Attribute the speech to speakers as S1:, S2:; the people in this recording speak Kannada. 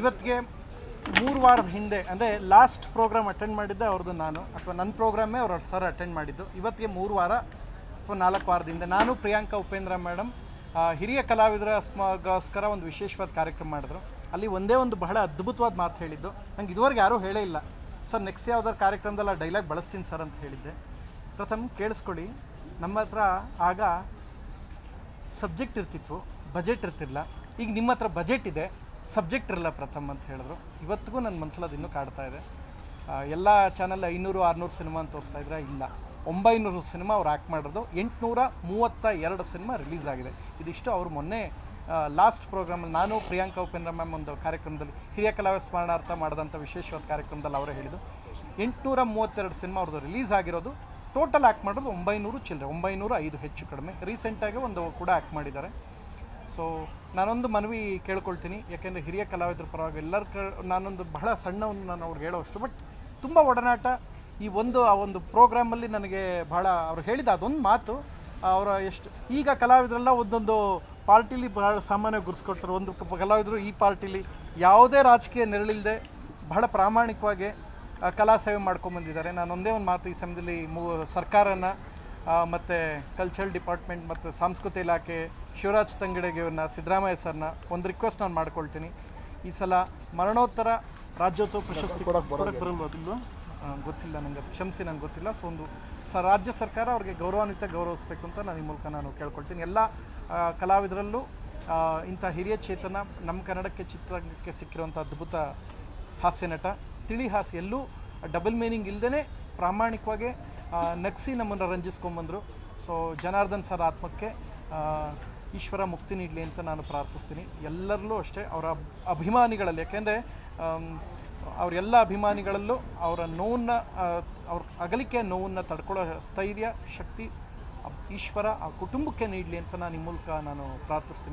S1: ಇವತ್ತಿಗೆ ಮೂರು ವಾರದ ಹಿಂದೆ, ಅಂದರೆ ಲಾಸ್ಟ್ ಪ್ರೋಗ್ರಾಮ್ ಅಟೆಂಡ್ ಮಾಡಿದ್ದೆ ಅವ್ರದ್ದು ನಾನು, ಅಥವಾ ನನ್ನ ಪ್ರೋಗ್ರಾಮೇ ಅವ್ರ ಸರ್ ಅಟೆಂಡ್ ಮಾಡಿದ್ದು. ಇವತ್ತಿಗೆ ಮೂರು ವಾರ ಅಥವಾ ನಾಲ್ಕು ವಾರದ ಹಿಂದೆ ನಾನು, ಪ್ರಿಯಾಂಕಾ ಉಪೇಂದ್ರ ಮೇಡಮ್ ಹಿರಿಯ ಕಲಾವಿದರ ಸ್ಮಗೋಸ್ಕರ ಒಂದು ವಿಶೇಷವಾದ ಕಾರ್ಯಕ್ರಮ ಮಾಡಿದ್ರು. ಅಲ್ಲಿ ಒಂದೇ ಒಂದು ಬಹಳ ಅದ್ಭುತವಾದ ಮಾತು ಹೇಳಿದ್ದು. ನಂಗೆ ಇದುವರೆಗೆ ಯಾರೂ ಹೇಳೇ ಇಲ್ಲ. ಸರ್ ನೆಕ್ಸ್ಟ್ ಯಾವ್ದಾದ್ರು ಕಾರ್ಯಕ್ರಮದಲ್ಲಿ ಡೈಲಾಗ್ ಬಳಸ್ತೀನಿ ಸರ್ ಅಂತ ಹೇಳಿದ್ದೆ. ಪ್ರಥಮ ಕೇಳಿಸ್ಕೊಳ್ಳಿ. ನಮ್ಮ ಹತ್ರ ಆಗ ಸಬ್ಜೆಕ್ಟ್ ಇರ್ತಿತ್ತು ಬಜೆಟ್ ಇರ್ತಿಲ್ಲ ಈಗ ನಿಮ್ಮ ಹತ್ರ ಬಜೆಟ್ ಇದೆ. ಸಬ್ಜೆಕ್ಟ್ ಇರಲ್ಲ ಪ್ರಥಮ್ ಅಂತ ಹೇಳಿದ್ರು. ಇವತ್ತಿಗೂ ನನ್ನ ಮನಸ್ಸಲ್ಲಿ ಅದು ಇನ್ನೂ ಕಾಡ್ತಾ ಇದೆ. ಎಲ್ಲ ಚಾನಲ್ ಐನೂರು, ಆರುನೂರು ಸಿನಿಮಾ ಅಂತ ತೋರಿಸ್ತಾ ಇದ್ರೆ ಇಲ್ಲ. ಒಂಬೈನೂರು ಸಿನಿಮಾ ಅವ್ರು ಆ್ಯಕ್ಟ್ ಮಾಡಿರೋದು. ಎಂಟುನೂರ ಮೂವತ್ತ ಎರಡು ಸಿನಿಮಾ ರಿಲೀಸ್ ಆಗಿದೆ. ಇದಿಷ್ಟು ಅವರು ಮೊನ್ನೆ ಲಾಸ್ಟ್ ಪ್ರೋಗ್ರಾಮಲ್ಲಿ ನಾನು, ಪ್ರಿಯಾಂಕಾ ಉಪೇಂದ್ರ ಮ್ಯಾಮ್ ಒಂದು ಕಾರ್ಯಕ್ರಮದಲ್ಲಿ, ಹಿರಿಯ ಕಲಾವಿದ ಸ್ಮರಣಾರ್ಥ ಮಾಡಿದಂಥ ವಿಶೇಷವಾದ ಕಾರ್ಯಕ್ರಮದಲ್ಲಿ ಅವರೇ ಹೇಳಿದ್ದು. ಎಂಟುನೂರ ಮೂವತ್ತೆರಡು ಸಿನಿಮಾ ಅವ್ರದ್ದು ರಿಲೀಸ್ ಆಗಿರೋದು. ಟೋಟಲ್ ಆ್ಯಕ್ಟ್ ಮಾಡೋದು ಒಂಬೈನೂರು ಚಿಲ್ಲರೆ, ಒಂಬೈನೂರ ಐದು ಹೆಚ್ಚು ಕಡಿಮೆ. ರೀಸೆಂಟಾಗಿ ಒಂದು ಕೂಡ ಆ್ಯಕ್ಟ್ ಮಾಡಿದ್ದಾರೆ. ಸೊ ನಾನೊಂದು ಮನವಿ ಕೇಳ್ಕೊಳ್ತೀನಿ. ಯಾಕೆಂದರೆ ಹಿರಿಯ ಕಲಾವಿದರ ಪರವಾಗಿ ಎಲ್ಲರ ನಾನೊಂದು ಬಹಳ ಸಣ್ಣ ಒಂದು ನಾನು ಅವ್ರಿಗೆ ಹೇಳೋಷ್ಟು ಬಟ್ ತುಂಬ ಒಡನಾಟ. ಈ ಒಂದು, ಆ ಒಂದು ಪ್ರೋಗ್ರಾಮಲ್ಲಿ ನನಗೆ ಬಹಳ ಅವ್ರು ಹೇಳಿದ ಅದೊಂದು ಮಾತು. ಅವರ ಎಷ್ಟು, ಈಗ ಕಲಾವಿದರೆಲ್ಲ ಒಂದೊಂದು ಪಾರ್ಟಿಲಿ ಬಹಳ ಸಾಮಾನ್ಯ ಗುರ್ಸ್ಕೊಡ್ತಾರೆ. ಒಂದು ಕಲಾವಿದರು ಈ ಪಾರ್ಟಿಲಿ ಯಾವುದೇ ರಾಜಕೀಯ ನೆರಳಿಲ್ಲದೆ ಬಹಳ ಪ್ರಾಮಾಣಿಕವಾಗಿ ಕಲಾ ಸೇವೆ ಮಾಡ್ಕೊಂಬಂದಿದ್ದಾರೆ. ನಾನು ಒಂದೇ ಒಂದು ಮಾತು ಈ ಸಮಯದಲ್ಲಿ ಮೂ, ಸರ್ಕಾರನ ಮತ್ತು ಕಲ್ಚರಲ್ ಡಿಪಾರ್ಟ್ಮೆಂಟ್ ಮತ್ತು ಸಾಂಸ್ಕೃತಿಕ ಇಲಾಖೆ ಶಿವರಾಜ್ ತಂಗಡೆಗೆ ಇವ್ರನ್ನ ಸಿದ್ದರಾಮಯ್ಯ ಸರ್ನ ಒಂದು ರಿಕ್ವೆಸ್ಟ್ ನಾನು ಮಾಡ್ಕೊಳ್ತೀನಿ. ಈ ಸಲ ಮರಣೋತ್ತರ ರಾಜ್ಯೋತ್ಸವ ಪ್ರಶಸ್ತಿ ಕೊಡಕ್ಕೆ ಗೊತ್ತಿಲ್ಲ ನನಗೆ ಅದು ಕ್ಷಮಿಸಿ ನಂಗೆ ಗೊತ್ತಿಲ್ಲ. ಸೊ ಒಂದು ಸ ರಾಜ್ಯ ಸರ್ಕಾರ ಅವ್ರಿಗೆ ಗೌರವಾನ್ವಿತ ಗೌರವಿಸಬೇಕು ಅಂತ ನಾನು ಈ ಮೂಲಕ ನಾನು ಕೇಳ್ಕೊಳ್ತೀನಿ. ಎಲ್ಲ ಕಲಾವಿದರಲ್ಲೂ ಇಂಥ ಹಿರಿಯ ಚೇತನ ನಮ್ಮ ಕನ್ನಡಕ್ಕೆ ಚಿತ್ರಕ್ಕೆ ಸಿಕ್ಕಿರುವಂಥ ಅದ್ಭುತ ಹಾಸ್ಯ ನಟ ತಿಳಿ ಹಾಸ್ಯ ಎಲ್ಲೂ ಡಬಲ್ ಮೀನಿಂಗ್ ಇಲ್ಲದೇ ಪ್ರಾಮಾಣಿಕವಾಗಿ ನಗಿಸಿ ನಮ್ಮನ್ನು ರಂಜಿಸ್ಕೊಂಬಂದರು. ಸೊ ಜನಾರ್ದನ್ ಸರ್ ಆತ್ಮಕ್ಕೆ ಈಶ್ವರ ಮುಕ್ತಿ ನೀಡಲಿ ಅಂತ ನಾನು ಪ್ರಾರ್ಥಿಸ್ತೀನಿ. ಎಲ್ಲರಲ್ಲೂ ಅಷ್ಟೇ ಅವರ ಅಭಿಮಾನಿಗಳಲ್ಲಿ, ಯಾಕೆಂದರೆ ಅವರೆಲ್ಲ ಅಭಿಮಾನಿಗಳಲ್ಲೂ ಅವರ ನೋವನ್ನು ಅವ್ರ ಅಗಲಿಕೆ ನೋವನ್ನು ತಡ್ಕೊಳ್ಳೋ ಸ್ಥೈರ್ಯ, ಶಕ್ತಿ ಈಶ್ವರ ಆ ಕುಟುಂಬಕ್ಕೆ ನೀಡಲಿ ಅಂತ ನಾನು ಈ ಮೂಲಕ ನಾನು ಪ್ರಾರ್ಥಿಸ್ತೀನಿ.